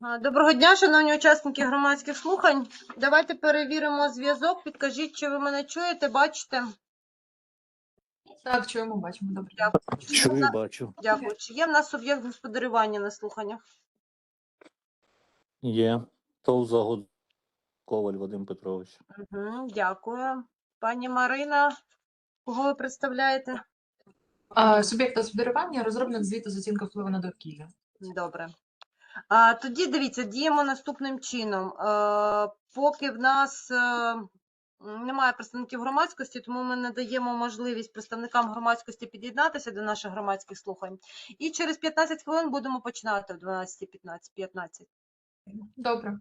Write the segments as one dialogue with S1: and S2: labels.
S1: Доброго дня, шановні учасники громадських слухань. Давайте перевіримо зв'язок. Підкажіть, чи ви мене чуєте, бачите?
S2: Так, чуємо, бачимо. Добрий день.
S1: Дякую. Чи
S3: Чую,
S1: нас-
S3: бачу.
S1: Дякую. Чи є в нас суб'єкт господарювання на слуханнях?
S3: Є. То загод Коваль Вадим Петрович.
S1: Угу, дякую. Пані Марина, кого ви представляєте?
S2: А, Суб'єкт господарювання, розробник звіту з оцінки впливу на довкілля.
S1: Добре. Тоді дивіться, діємо наступним чином. Е, поки в нас е, немає представників громадськості, тому ми надаємо можливість представникам громадськості під'єднатися до наших громадських слухань. І через 15 хвилин будемо починати в 12.15. 15.
S2: Добре.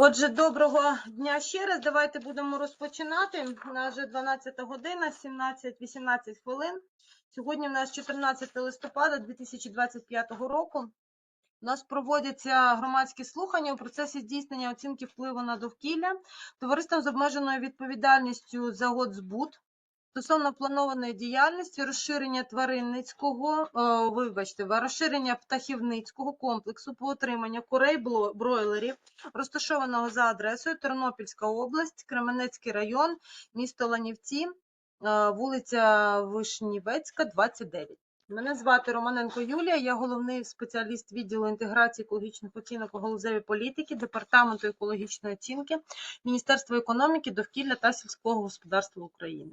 S1: Отже, доброго дня ще раз. Давайте будемо розпочинати. У нас вже 12 година, 17-18 хвилин. Сьогодні в нас 14 листопада 2025 року. У нас проводяться громадські слухання у процесі здійснення оцінки впливу на довкілля товариством з обмеженою відповідальністю за Гоцбуд стосовно планованої діяльності розширення тваринницького, о, вибачте, розширення птахівницького комплексу по отриманню курей бройлерів, розташованого за адресою Тернопільська область, Кременецький район, місто Ланівці, е, вулиця Вишнівецька, 29. Мене звати Романенко Юлія, я головний спеціаліст відділу інтеграції екологічних оцінок у галузевій політики, департаменту екологічної оцінки, Міністерства економіки, довкілля та сільського господарства України.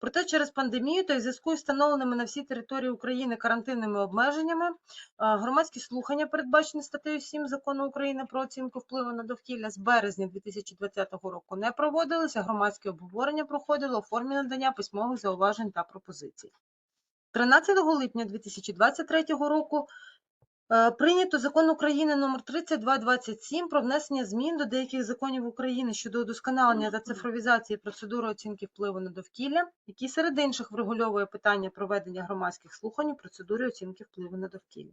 S1: Проте через пандемію та в зв'язку з встановленими на всій території України карантинними обмеженнями Громадські слухання, передбачені статтею 7 закону України про оцінку впливу на довкілля з березня 2020 року не проводилися. Громадське обговорення проходило у формі надання письмових зауважень та пропозицій. 13 липня 2023 року прийнято закон України номер 3227 про внесення змін до деяких законів України щодо удосконалення та цифровізації процедури оцінки впливу на довкілля, який серед інших врегульовує питання проведення громадських слухань у процедурі оцінки впливу на довкілля.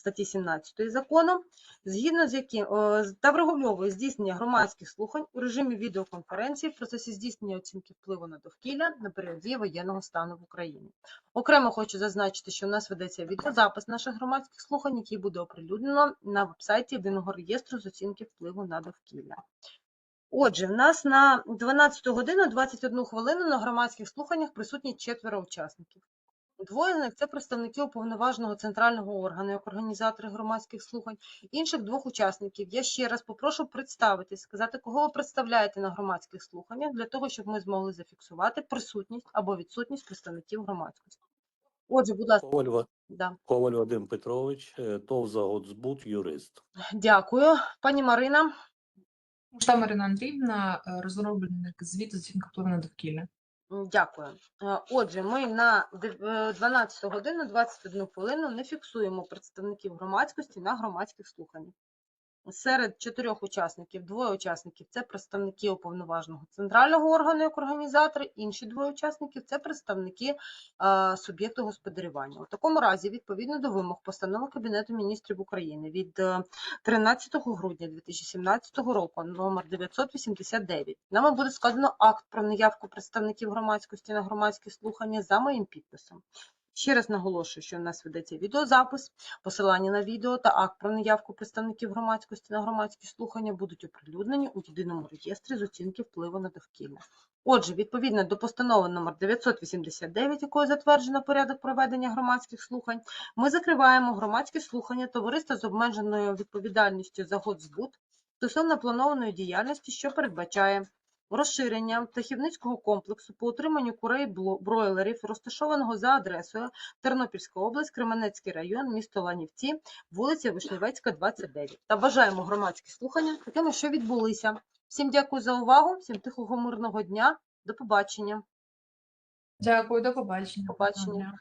S1: статті 17 закону, згідно з яким е, та врегульовує здійснення громадських слухань у режимі відеоконференції в процесі здійснення оцінки впливу на довкілля на період дії воєнного стану в Україні. Окремо хочу зазначити, що у нас ведеться відеозапис наших громадських слухань, який буде оприлюднено на вебсайті єдиного реєстру з оцінки впливу на довкілля. Отже, в нас на 12 годину 21 хвилину на громадських слуханнях присутні четверо учасників. Двоє з них це представники уповноваженого центрального органу, як організатори громадських слухань. Інших двох учасників я ще раз попрошу представитись, сказати, кого ви представляєте на громадських слуханнях, для того, щоб ми змогли зафіксувати присутність або відсутність представників громадськості. Отже, будь ласка,
S3: Коваль,
S1: да.
S3: Коваль Вадим Петрович, е, ТОВ «Заготзбуд», юрист.
S1: дякую. Пані Марина,
S2: Марина Андріївна, е, розробник звіту з оцінки на довкілля.
S1: Дякую. Е, Отже, ми на дев- е, 12 годину 21 хвилину не фіксуємо представників громадськості на громадських слуханнях. Серед чотирьох учасників двоє учасників це представники уповноваженого центрального органу як організатори, інші двоє учасників це представники е, суб'єкту господарювання. У такому разі, відповідно до вимог постанови Кабінету міністрів України від е, 13 грудня 2017 року, номер 989, нами буде складено акт про неявку представників громадськості на громадські слухання за моїм підписом. Ще раз наголошую, що у нас ведеться відеозапис, посилання на відео та акт про неявку представників громадськості на громадські слухання будуть оприлюднені у єдиному реєстрі з оцінки впливу на довкілля. Отже, відповідно до постанови номер 989, якою затверджено порядок проведення громадських слухань, ми закриваємо громадські слухання товариства з обмеженою відповідальністю за Гоцбуд стосовно планованої діяльності, що передбачає розширення птахівницького комплексу по утриманню курей бройлерів, розташованого за адресою Тернопільська область, Кременецький район, місто Ланівці, вулиця Вишневецька, 29. Та бажаємо громадські слухання такими, що відбулися. Всім дякую за увагу, всім тихого мирного дня. До побачення.
S2: Дякую, до побачення.
S1: Побачення.
S2: Гарного дня.